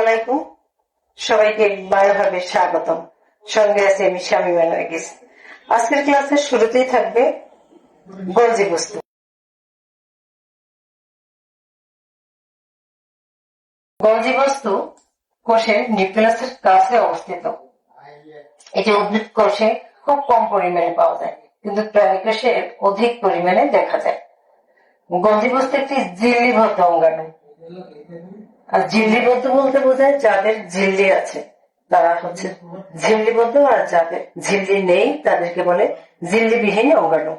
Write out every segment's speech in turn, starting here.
আলাইকুম। সবাইকে স্বাগতম। সঙ্গে আছে আমি স্বামী আজকের ক্লাসের শুরুতেই থাকবে বস্তু। বস্তু কোষের নিউক্লিয়াসের কাছে অবস্থিত। এটি উদ্ভিদ কোষে খুব কম পরিমাণে পাওয়া যায়, কিন্তু প্রাণী কোষে অধিক পরিমাণে দেখা যায়। গলজি বস্তু একটি জিল্লিবদ্ধ অঙ্গাণু আর ঝিল্লিবদ্ধ বলতে বোঝায় যাদের ঝিল্লি আছে। তারা হচ্ছে ঝিল্লিবদ্ধ আর যাদের ঝিল্লি নেই, তাদেরকে বলে ঝিল্লিবিহীন অঙ্গাণু।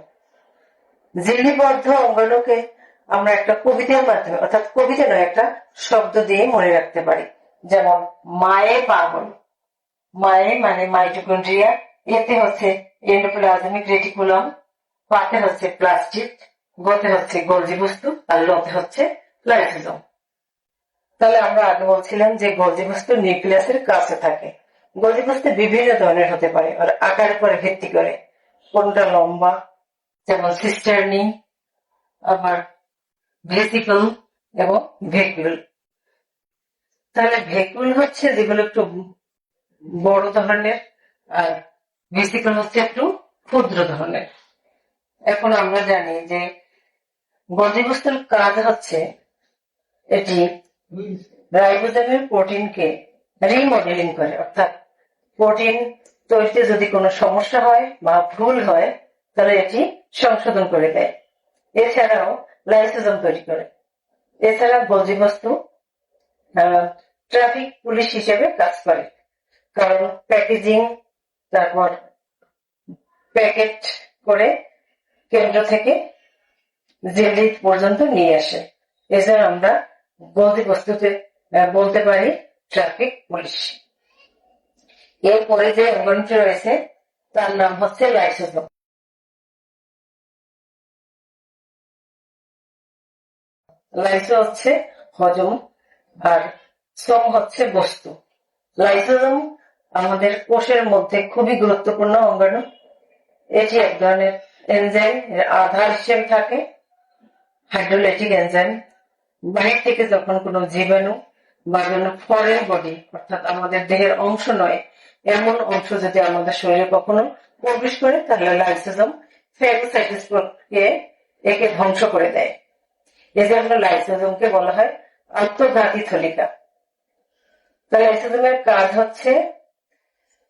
ঝিল্লিবদ্ধ অঙ্গাণুকে আমরা একটা কবিতার মাধ্যমে, অর্থাৎ কবিতা নয়, একটা শব্দ দিয়ে মনে রাখতে পারি। যেমন, মায়ে পাগল। মায়ে মানে মাইটোকন্ড্রিয়া। এতে হচ্ছে এন্ডোপ্লাজমিক রেটিকুলাম পাতে হচ্ছে প্লাস্টিক গতে হচ্ছে গলজি বস্তু, আর লতে হচ্ছে লাইসোজোম তাহলে আমরা আগে বলছিলাম যে গলজি বস্তু নিউক্লিয়াসের কাছে থাকে। গলজি বস্তু বিভিন্ন ধরনের হতে পারে, আর আকারের উপরে ভিত্তি করে। কোনটা লম্বা, যেমন সিস্টারনি, আবার ভেসিকল এবং ভেকুল। তাহলে ভেকুল হচ্ছে যেগুলো একটু বড় ধরনের, আর ভেসিকল হচ্ছে একটু ক্ষুদ্র ধরনের। এখন আমরা জানি যে গলজি বস্তুর কাজ হচ্ছে এটি রাইবোজোমের প্রোটিনকে রিমডেলিং করে, অর্থাৎ প্রোটিন তৈরিতে যদি কোনো সমস্যা হয় বা ভুল হয়, তাহলে এটি সংশোধন করে দেয়। এছাড়াও লাইসোজোম তৈরি করে। এছাড়া গলজি বস্তু ট্রাফিক পুলিশ হিসেবে কাজ করে। কারণ প্যাকেজিং তারপর প্যাকেট করে কেন্দ্র থেকে জেলি পর্যন্ত নিয়ে আসে। এছাড়া আমরা গলজি বস্তুতে বলতে পারি ট্রাফিক পুলিশ। এরপরে যে অঙ্গনটি রয়েছে, তার নাম হচ্ছে লাইসোজোম লাইসো হচ্ছে হজম আর সোম হচ্ছে বস্তু। লাইসোজোম আমাদের কোষের মধ্যে খুবই গুরুত্বপূর্ণ অঙ্গাণু। এটি এক ধরনের এনজাইম আধার হিসেবে থাকে হাইড্রোলাইটিক এনজাইম বাহির থেকে যখন কোনো জীবাণু বা কোনো ফরেন বডি অর্থাৎ আমাদের দেহের অংশ নয়, এমন অংশ যদি আমাদের শরীরে কখনো প্রবেশ করে, তাহলে লাইসোজোম ফ্যাগোসাইটিস একে ধ্বংস করে দেয়। এই এজন্য লাইসোজোমকে বলা হয় আত্মঘাতী থলিকা তা লাইসোজোমের কাজ হচ্ছে,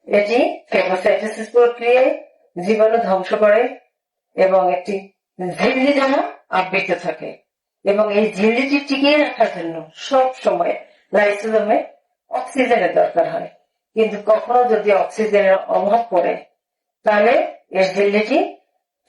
এটি ফ্যাগোসাইটোসিস প্রক্রিয়ায় জীবাণু ধ্বংস করে এবং একটি ঝিল্লি যেন আবৃত থাকে। এবং এই ঝিল্লিটি টিকিয়ে রাখার জন্য সব সময় লাইসোজোমে অক্সিজেনের দরকার হয়। কিন্তু কখনো যদি অক্সিজেনের অভাব পড়ে, তাহলে এর ঝিল্লিটি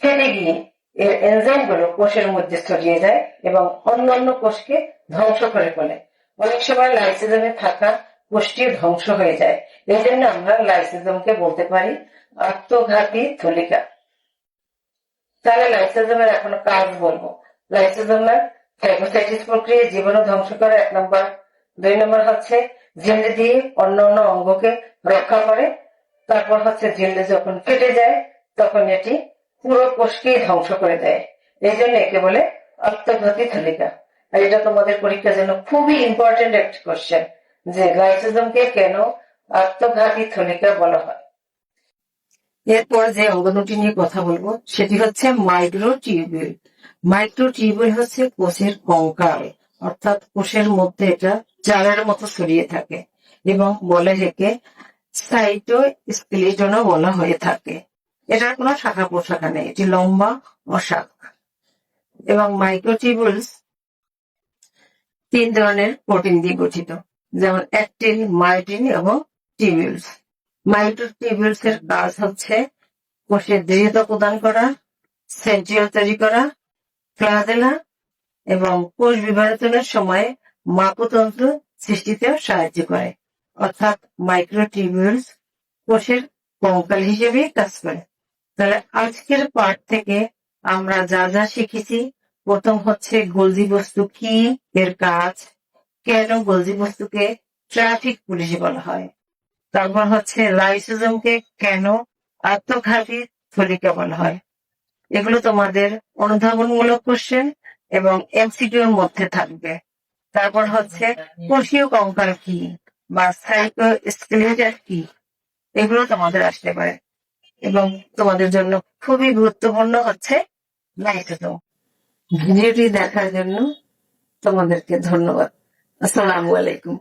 ফেটে গিয়ে এর এনজাইমগুলো কোষের মধ্যে ছড়িয়ে যায় এবং অন্যান্য কোষকে ধ্বংস করে ফেলে। অনেক সময় লাইসোজোমে থাকা কোষটি ধ্বংস হয়ে যায়। এই জন্য আমরা লাইসোজোমকে বলতে পারি আত্মঘাতী থলিকা। তাহলে লাইসোজোমের এখন কাজ বলব। লাইসোজোমের ফ্যাগোসাইটিস প্রক্রিয়ায় জীবাণু ধ্বংস করে এক নম্বর। দুই নম্বর হচ্ছে ঝিল্লি দিয়ে অন্য অন্য অঙ্গকে রক্ষা করে। তারপর হচ্ছে ঝিল্লি যখন ফেটে যায়, তখন এটি পুরো কোষকে ধ্বংস করে দেয়। এই জন্য একে বলে আত্মঘাতী থলিকা আর এটা তোমাদের পরীক্ষার জন্য খুবই ইম্পর্টেন্ট একটি কোশ্চেন যে লাইসোজোমকে কেন আত্মঘাতী থলিকা বলা হয়? এরপর যে অঙ্গনটি নিয়ে কথা বলব, সেটি হচ্ছে মাইক্রোটিউবিউল। মাইক্রোটিউবিউল হচ্ছে কোষের কঙ্কাল, অর্থাৎ কোষের মধ্যে এটা চালের মতো ছড়িয়ে থাকে এবং বলে একে সাইটো স্কেলিটনও বলা হয়ে থাকে। এটার কোনো শাখা প্রশাখা নেই, এটি লম্বা অশাক এবং মাইক্রোটিউবুলস তিন ধরনের প্রোটিন দিয়ে গঠিত, যেমন অ্যাক্টিন, মায়োটিন এবং টিউবিউলস মাইক্রোটিউবিউলস এর কাজ হচ্ছে কোষের দৃঢ়তা প্রদান করা, সেন্ট্রিওল তৈরি করা ফ্লাজেলা এবং কোষ বিভাজনের সময় মাকুতন্ত্র সৃষ্টিতেও সাহায্য করে। অর্থাৎ মাইক্রোটিউবিউলস কোষের কঙ্কাল হিসেবে কাজ করে। তাহলে আজকের পাঠ থেকে আমরা যা যা শিখেছি, প্রথম হচ্ছে গলজি বস্তু কি এর কাজ। কেন গলজি বস্তুকে ট্রাফিক পুলিশ বলা হয়? তারপর হচ্ছে লাইসোজোমকে কেন আত্মঘাতী থলিকা বলা হয়? এগুলো তোমাদের অনুধাবনমূলক কোশ্চেন এবং এমসিকিউ এর মধ্যে থাকবে। তারপর হচ্ছে কোষীয় কঙ্কাল কি বা সাইকোস্কেলেটার কি? এগুলো তোমাদের আসতে পারে। এবং তোমাদের জন্য খুবই গুরুত্বপূর্ণ হচ্ছে ভিডিওটি দেখার জন্য তোমাদেরকে ধন্যবাদ। আসসালামু আলাইকুম।